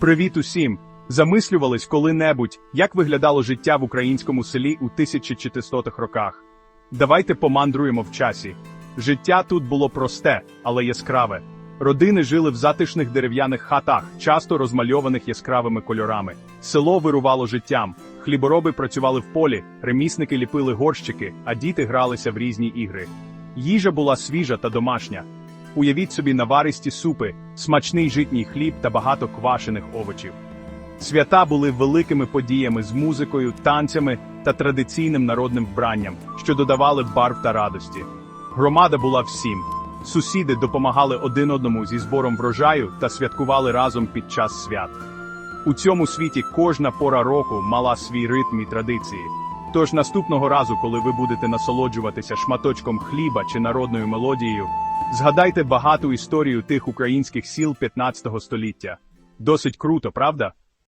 Привіт усім! Замислювались коли-небудь, як виглядало життя в українському селі у 1400-х роках. Давайте помандруємо в часі. Життя тут було просте, але яскраве. Родини жили в затишних дерев'яних хатах, часто розмальованих яскравими кольорами. Село вирувало життям. Хлібороби працювали в полі, ремісники ліпили горщики, а діти гралися в різні ігри. Їжа була свіжа та домашня. Уявіть собі наваристі супи, смачний житній хліб та багато квашених овочів. Свята були великими подіями з музикою, танцями та традиційним народним вбранням, що додавали барв та радості. Громада була всім. Сусіди допомагали один одному зі збором врожаю та святкували разом під час свят. У цьому світі кожна пора року мала свій ритм і традиції. Тож наступного разу, коли ви будете насолоджуватися шматочком хліба чи народною мелодією, згадайте багату історію тих українських сіл 15 століття. Досить круто, правда?